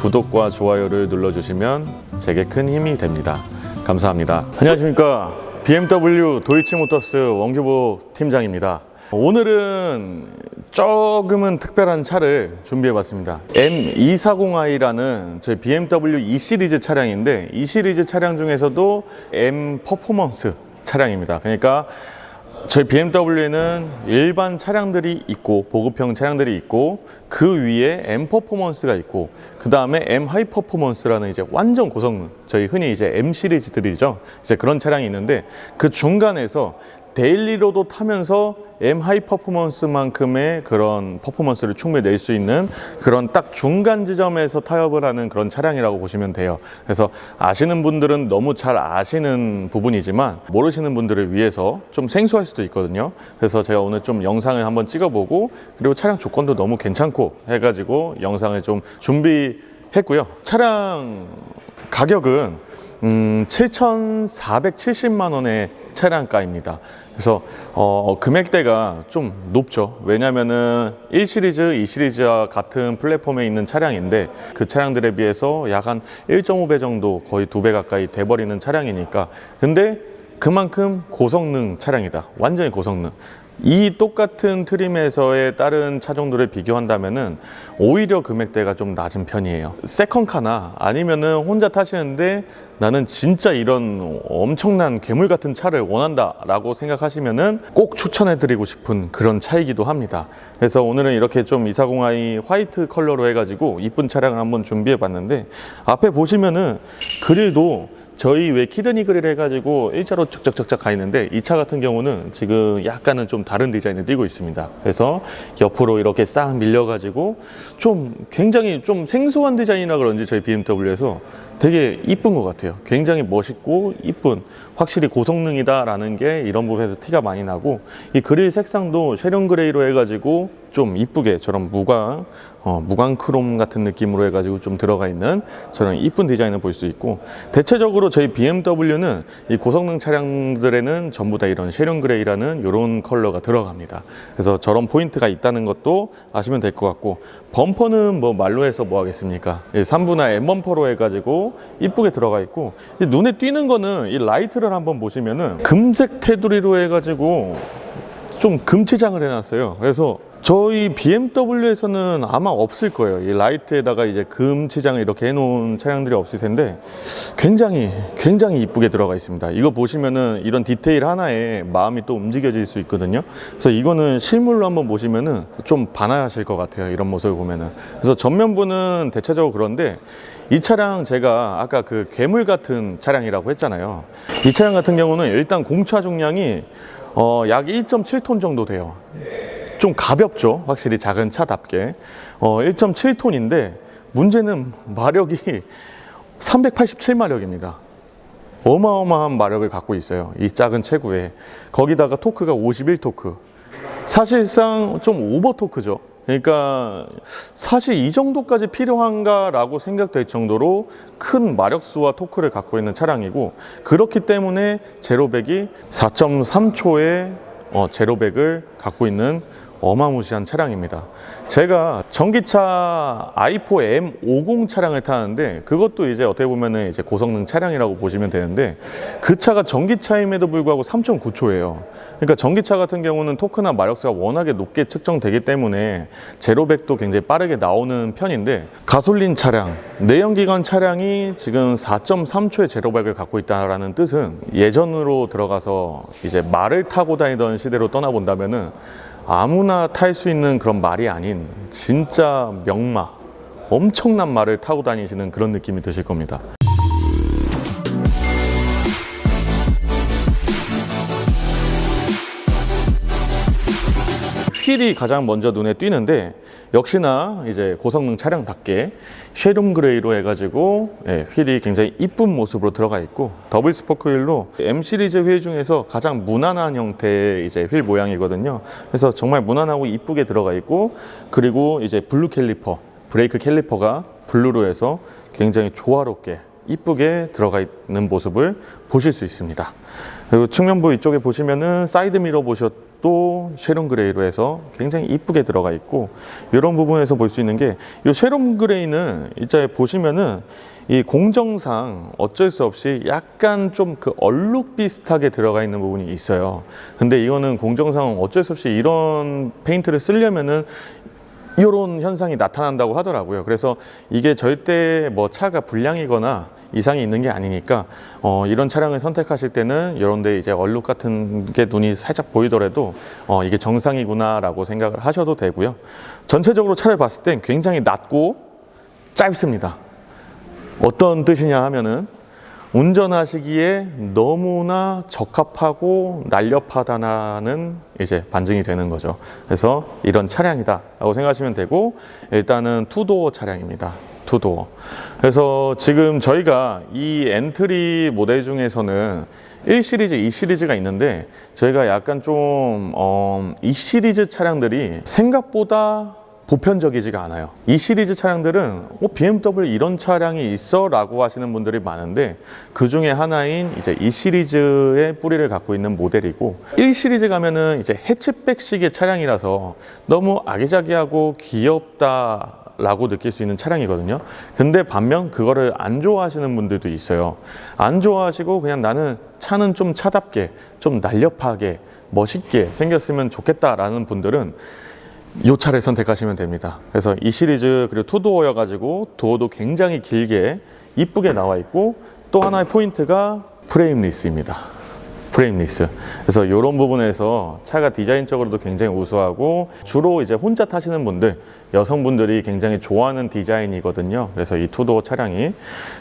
구독과 좋아요를 눌러주시면 제게 큰 힘이 됩니다. 감사합니다. 안녕하십니까. BMW 도이치모터스 원규보 팀장입니다. 오늘은 조금은 특별한 차를 준비해 봤습니다. M240i라는 저희 BMW E 시리즈 차량인데 이 시리즈 차량 중에서도 M 퍼포먼스 차량입니다. 그러니까 저희 BMW에는 일반 차량들이 있고 보급형 차량들이 있고 그 위에 M 퍼포먼스가 있고 그 다음에 M 하이 퍼포먼스라는 이제 완전 고성능 저희 흔히 이제 M 시리즈들이죠. 이제 그런 차량이 있는데 그 중간에서 데일리로도 타면서 M 하이 퍼포먼스만큼의 그런 퍼포먼스를 충분히 낼 수 있는 그런 딱 중간 지점에서 타협을 하는 그런 차량이라고 보시면 돼요. 그래서 아시는 분들은 너무 잘 아시는 부분이지만 모르시는 분들을 위해서 좀 생소할 수도 있거든요. 그래서 제가 오늘 좀 영상을 한번 찍어보고 그리고 차량 조건도 너무 괜찮고 해가지고 영상을 좀 준비했고요. 차량 가격은 음, 7,470만 원의 차량가입니다. 그래서 어, 금액대가 좀 높죠. 왜냐면은 1 시리즈, 2 시리즈와 같은 플랫폼에 있는 차량인데 그 차량들에 비해서 약 한 1.5배 정도 거의 두 배 가까이 돼버리는 차량이니까. 근데 그만큼 고성능 차량이다. 완전히 고성능. 이 똑같은 트림에서의 다른 차종들을 비교한다면은 오히려 금액대가 좀 낮은 편이에요. 세컨카나 아니면은 혼자 타시는데 나는 진짜 이런 엄청난 괴물 같은 차를 원한다라고 생각하시면은 꼭 추천해드리고 싶은 그런 차이기도 합니다. 그래서 오늘은 이렇게 좀 240i 화이트 컬러로 해가지고 이쁜 차량을 한번 준비해봤는데 앞에 보시면은 그릴도 저희 왜 키드니 그릴 해가지고 일자로 쩍쩍쩍쩍 가 있는데 이차 같은 경우는 지금 약간은 좀 다른 디자인을 띄고 있습니다. 그래서 옆으로 이렇게 싹 밀려가지고 좀 굉장히 좀 생소한 디자인이라 그런지 저희 BMW에서 되게 이쁜 것 같아요. 굉장히 멋있고 이쁜 확실히 고성능이다라는 게 이런 부분에서 티가 많이 나고 이 그릴 색상도 쉐령 그레이로 해가지고 좀 이쁘게 저런 무광 어, 무광 크롬 같은 느낌으로 해가지고 좀 들어가 있는 저런 이쁜 디자인을 볼 수 있고 대체적으로 저희 BMW는 이 고성능 차량들에는 전부 다 이런 쉐령 그레이라는 이런 컬러가 들어갑니다. 그래서 저런 포인트가 있다는 것도 아시면 될 것 같고 범퍼는 뭐 말로 해서 뭐 하겠습니까? 3분할 M 범퍼로 해가지고 이쁘게 들어가 있고 이 눈에 띄는 거는 이 라이트를 한번 보시면은 금색 테두리로 해가지고 좀 금치장을 해놨어요. 그래서 저희 BMW에서는 아마 없을 거예요. 이 라이트에다가 이제 금 치장을 이렇게 해놓은 차량들이 없을 텐데 굉장히 굉장히 이쁘게 들어가 있습니다. 이거 보시면은 이런 디테일 하나에 마음이 또 움직여질 수 있거든요. 그래서 이거는 실물로 한번 보시면은 좀 반하실 것 같아요. 이런 모습을 보면은. 그래서 전면부는 대체적으로 그런데 이 차량 제가 아까 그 괴물 같은 차량이라고 했잖아요. 이 차량 같은 경우는 일단 공차 중량이 어, 약 1.7톤 정도 돼요. 좀 가볍죠. 확실히 작은 차답게. 어, 1.7톤인데 문제는 마력이 387마력입니다. 어마어마한 마력을 갖고 있어요. 이 작은 체구에. 거기다가 토크가 51토크. 사실상 좀 오버 토크죠. 그러니까 사실 이 정도까지 필요한가라고 생각될 정도로 큰 마력수와 토크를 갖고 있는 차량이고 그렇기 때문에 제로백이 4.3초의 어, 제로백을 갖고 있는 어마무시한 차량입니다. 제가 전기차 i4 M50 차량을 타는데 그것도 이제 어떻게 보면은 이제 고성능 차량이라고 보시면 되는데 그 차가 전기차임에도 불구하고 3.9초예요. 그러니까 전기차 같은 경우는 토크나 마력수가 워낙에 높게 측정되기 때문에 제로백도 굉장히 빠르게 나오는 편인데 가솔린 차량, 내연기관 차량이 지금 4.3초의 제로백을 갖고 있다라는 뜻은 예전으로 들어가서 이제 말을 타고 다니던 시대로 떠나본다면은 아무나 탈 수 있는 그런 말이 아닌 진짜 명마, 엄청난 말을 타고 다니시는 그런 느낌이 드실 겁니다. 휠이 가장 먼저 눈에 띄는데 역시나 이제 고성능 차량답게 쉐룸 그레이로 해가지고 예, 휠이 굉장히 이쁜 모습으로 들어가 있고 더블 스포크 휠로 M 시리즈 휠 중에서 가장 무난한 형태의 이제 휠 모양이거든요. 그래서 정말 무난하고 이쁘게 들어가 있고 그리고 이제 블루 캘리퍼 브레이크 캘리퍼가 블루로 해서 굉장히 조화롭게 이쁘게 들어가 있는 모습을 보실 수 있습니다. 그리고 측면부 이쪽에 보시면은 사이드 미러 보셔 도 쉐론 그레이로 해서 굉장히 이쁘게 들어가 있고 이런 부분에서 볼 수 있는 게 이 쉐론 그레이는 이제 보시면은 이 공정상 어쩔 수 없이 약간 좀 그 얼룩 비슷하게 들어가 있는 부분이 있어요. 근데 이거는 공정상 어쩔 수 없이 이런 페인트를 쓰려면은 이런 현상이 나타난다고 하더라고요. 그래서 이게 절대 뭐 차가 불량이거나 이상이 있는 게 아니니까 어, 이런 차량을 선택하실 때는 이런데 이제 얼룩 같은 게 눈이 살짝 보이더라도 어, 이게 정상이구나라고 생각을 하셔도 되고요. 전체적으로 차를 봤을 땐 굉장히 낮고 짧습니다. 어떤 뜻이냐 하면은 운전하시기에 너무나 적합하고 날렵하다는 이제 반증이 되는 거죠. 그래서 이런 차량이다라고 생각하시면 되고 일단은 투도어 차량입니다. 투도어. 그래서 지금 저희가 이 엔트리 모델 중에서는 1 시리즈, 2 시리즈가 있는데 저희가 약간 좀, 어, 이 시리즈 차량들이 생각보다 보편적이지가 않아요. 이 시리즈 차량들은 어, BMW 이런 차량이 있어라고 하시는 분들이 많은데 그 중에 하나인 이제 이 시리즈의 뿌리를 갖고 있는 모델이고 1 시리즈 가면은 이제 해치백식의 차량이라서 너무 아기자기하고 귀엽다. 라고 느낄 수 있는 차량이거든요. 근데 반면 그거를 안 좋아하시는 분들도 있어요. 안 좋아하시고 그냥 나는 차는 좀 차답게, 좀 날렵하게, 멋있게 생겼으면 좋겠다라는 분들은 이 차를 선택하시면 됩니다. 그래서 이 시리즈 그리고 투도어여 가지고 도어도 굉장히 길게 이쁘게 나와 있고 또 하나의 포인트가 프레임 리스입니다. 프레임 리스. 그래서 이런 부분에서 차가 디자인적으로도 굉장히 우수하고 주로 이제 혼자 타시는 분들, 여성분들이 굉장히 좋아하는 디자인이거든요. 그래서 이 투도어 차량이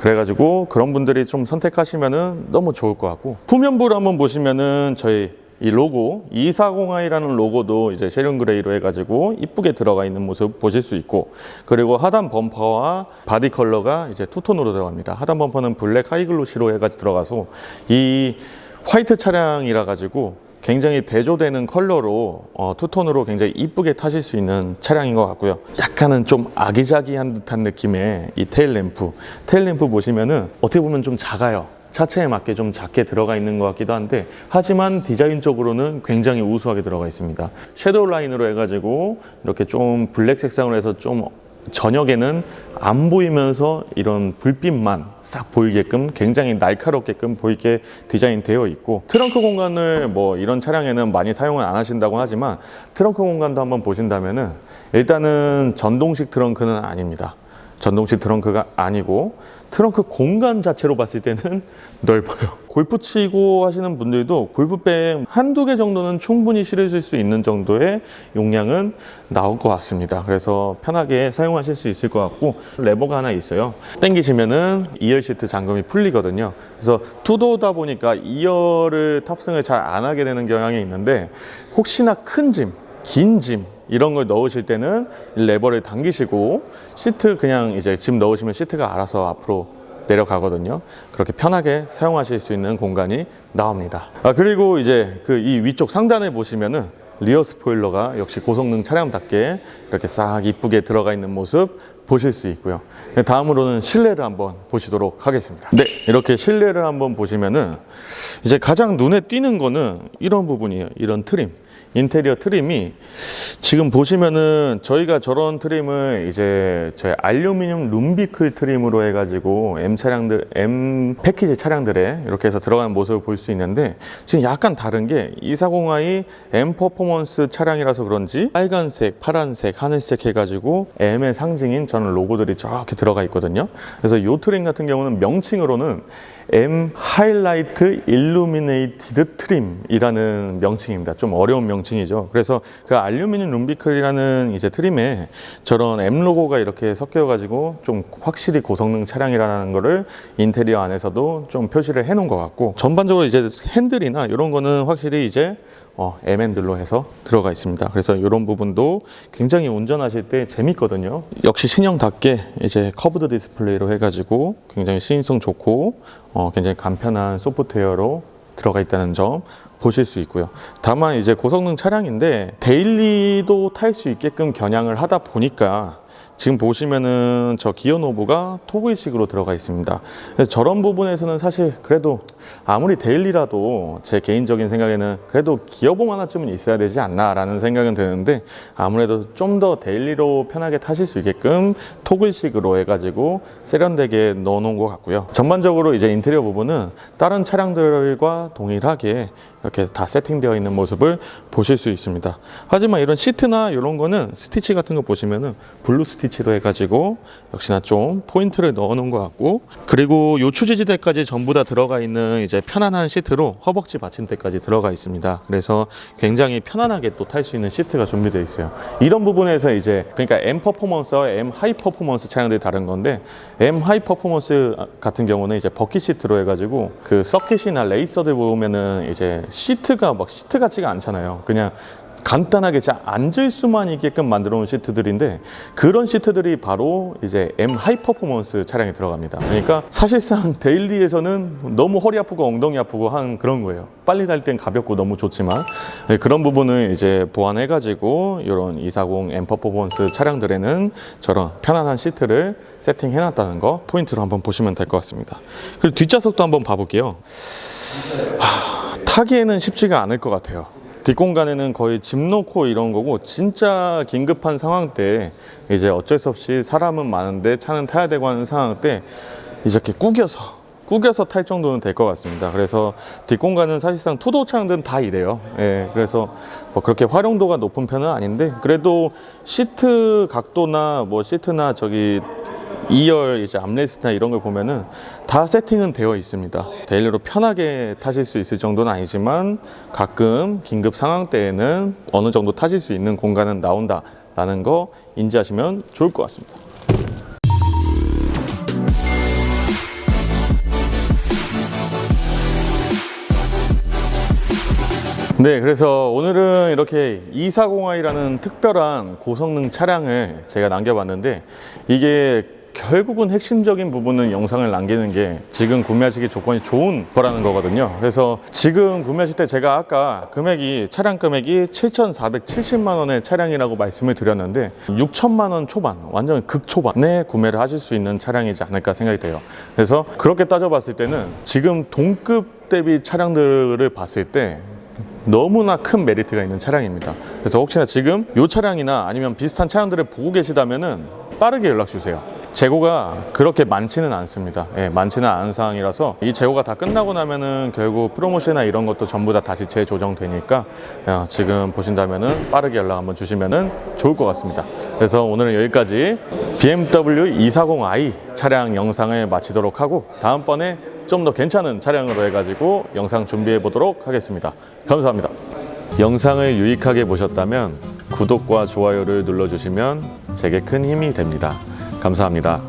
그래가지고 그런 분들이 좀 선택하시면은 너무 좋을 것 같고 후면부를 한번 보시면은 저희 이 로고 240i라는 로고도 이제 쉐륜 그레이로 해가지고 이쁘게 들어가 있는 모습 보실 수 있고 그리고 하단 범퍼와 바디 컬러가 이제 투톤으로 들어갑니다. 하단 범퍼는 블랙 하이글로시로 해가지고 들어가서 이 화이트 차량이라 가지고 굉장히 대조되는 컬러로 어, 투톤으로 굉장히 이쁘게 타실 수 있는 차량인 것 같고요. 약간은 좀 아기자기한 듯한 느낌의 이 테일 램프. 테일 램프 보시면은 어떻게 보면 좀 작아요. 차체에 맞게 좀 작게 들어가 있는 것 같기도 한데 하지만 디자인적으로는 굉장히 우수하게 들어가 있습니다. 섀도우 라인으로 해가지고 이렇게 좀 블랙 색상으로 해서 좀 저녁에는 안 보이면서 이런 불빛만 싹 보이게끔 굉장히 날카롭게끔 보이게 디자인되어 있고 트렁크 공간을 뭐 이런 차량에는 많이 사용을 안 하신다고 하지만 트렁크 공간도 한번 보신다면은 일단은 전동식 트렁크는 아닙니다. 전동식 트렁크가 아니고 트렁크 공간 자체로 봤을 때는 넓어요. 골프 치고 하시는 분들도 골프백 한두 개 정도는 충분히 실으실 수 있는 정도의 용량은 나올 것 같습니다. 그래서 편하게 사용하실 수 있을 것 같고 레버가 하나 있어요. 당기시면은 2열 시트 잠금이 풀리거든요. 그래서 투도다 보니까 2열을 탑승을 잘 안 하게 되는 경향이 있는데 혹시나 큰 짐, 긴 짐, 이런 걸 넣으실 때는 이 레버를 당기시고 시트 그냥 이제 짐 넣으시면 시트가 알아서 앞으로 내려가거든요. 그렇게 편하게 사용하실 수 있는 공간이 나옵니다. 아, 그리고 이제 그 이 위쪽 상단에 보시면은 리어 스포일러가 역시 고성능 차량답게 이렇게 싹 이쁘게 들어가 있는 모습 보실 수 있고요. 네, 다음으로는 실내를 한번 보시도록 하겠습니다. 네, 이렇게 실내를 한번 보시면은 이제 가장 눈에 띄는 거는 이런 부분이에요. 이런 트림. 인테리어 트림이 지금 보시면은 저희가 저런 트림을 이제 저희 알루미늄 룸비클 트림으로 해가지고 M 차량들 M 패키지 차량들에 이렇게 해서 들어가는 모습을 볼 수 있는데 지금 약간 다른 게 240i M 퍼포먼스 차량이라서 그런지 빨간색, 파란색, 하늘색 해가지고 M의 상징인 저는 로고들이 저렇게 들어가 있거든요. 그래서 이 트림 같은 경우는 명칭으로는 M 하이라이트 일루미네이티드 트림이라는 명칭입니다. 좀 어려운 명칭이죠. 그래서 그 알루미늄 룸비클이라는 이제 트림에 저런 M 로고가 이렇게 섞여 가지고 좀 확실히 고성능 차량이라는 거를 인테리어 안에서도 좀 표시를 해 놓은 것 같고 전반적으로 이제 핸들이나 이런 거는 확실히 이제 어, M&들로 해서 들어가 있습니다. 그래서 이런 부분도 굉장히 운전하실 때 재밌거든요. 역시 신형답게 이제 커브드 디스플레이로 해가지고 굉장히 시인성 좋고 어, 굉장히 간편한 소프트웨어로 들어가 있다는 점 보실 수 있고요. 다만 이제 고성능 차량인데 데일리도 탈 수 있게끔 겨냥을 하다 보니까 지금 보시면은 저 기어 노브가 토그식으로 들어가 있습니다. 저런 부분에서는 사실 그래도 아무리 데일리라도 제 개인적인 생각에는 그래도 기어봉 하나쯤은 있어야 되지 않나라는 생각은 드는데 아무래도 좀 더 데일리로 편하게 타실 수 있게끔 토글식으로 해가지고 세련되게 넣어놓은 것 같고요. 전반적으로 이제 인테리어 부분은 다른 차량들과 동일하게 이렇게 다 세팅되어 있는 모습을 보실 수 있습니다. 하지만 이런 시트나 이런 거는 스티치 같은 거 보시면은 블루 스티치로 해가지고 역시나 좀 포인트를 넣어 놓은 것 같고 그리고 요 추지지대까지 전부 다 들어가 있는 이제 편안한 시트로 허벅지 받침대까지 들어가 있습니다. 그래서 굉장히 편안하게 또 탈 수 있는 시트가 준비되어 있어요. 이런 부분에서 이제 그러니까 M 퍼포먼스와 M 하이 퍼포먼스 차량들이 다른 건데 M 하이 퍼포먼스 같은 경우는 이제 버킷 시트로 해가지고 그 서킷이나 레이서들 보면은 이제 시트가 막 시트 같지가 않잖아요. 그냥 간단하게 앉을 수만 있게끔 만들어 놓은 시트들인데 그런 시트들이 바로 이제 M 하이 퍼포먼스 차량에 들어갑니다. 그러니까 사실상 데일리에서는 너무 허리 아프고 엉덩이 아프고 한 그런 거예요. 빨리 달 땐 가볍고 너무 좋지만 네, 그런 부분을 이제 보완해 가지고 이런 240 M 퍼포먼스 차량들에는 저런 편안한 시트를 세팅해 놨다는 거 포인트로 한번 보시면 될 것 같습니다. 그리고 뒷좌석도 한번 봐볼게요. 하, 타기에는 쉽지가 않을 것 같아요. 뒷공간에는 거의 집 놓고 이런 거고 진짜 긴급한 상황 때 이제 어쩔 수 없이 사람은 많은데 차는 타야 되고 하는 상황 때 이렇게 구겨서 구겨서 탈 정도는 될 것 같습니다. 그래서 뒷공간은 사실상 투도 차량들은 다 이래요. 예, 그래서 뭐 그렇게 활용도가 높은 편은 아닌데 그래도 시트 각도나 뭐 시트나 저기 2열 이제 암레스트나 이런 걸 보면은 다 세팅은 되어 있습니다. 데일리로 편하게 타실 수 있을 정도는 아니지만 가끔 긴급 상황 때에는 어느 정도 타실 수 있는 공간은 나온다라는 거 인지하시면 좋을 것 같습니다. 네, 그래서 오늘은 이렇게 240i라는 특별한 고성능 차량을 제가 남겨봤는데 이게 결국은 핵심적인 부분은 영상을 남기는 게 지금 구매하시기 조건이 좋은 거라는 거거든요. 그래서 지금 구매하실 때 제가 아까 금액이 차량 금액이 7,470만 원의 차량이라고 말씀을 드렸는데 6천만 원 초반, 완전 극초반에 구매를 하실 수 있는 차량이지 않을까 생각이 돼요. 그래서 그렇게 따져봤을 때는 지금 동급 대비 차량들을 봤을 때 너무나 큰 메리트가 있는 차량입니다. 그래서 혹시나 지금 이 차량이나 아니면 비슷한 차량들을 보고 계시다면은 빠르게 연락 주세요. 재고가 그렇게 많지는 않습니다. 예, 많지는 않은 상황이라서 이 재고가 다 끝나고 나면은 결국 프로모션이나 이런 것도 전부 다 다시 재조정되니까 어, 지금 보신다면은 빠르게 연락 한번 주시면은 좋을 것 같습니다. 그래서 오늘은 여기까지 BMW 240i 차량 영상을 마치도록 하고 다음번에 좀 더 괜찮은 차량으로 해가지고 영상 준비해 보도록 하겠습니다. 감사합니다. 영상을 유익하게 보셨다면 구독과 좋아요를 눌러주시면 제게 큰 힘이 됩니다. 감사합니다.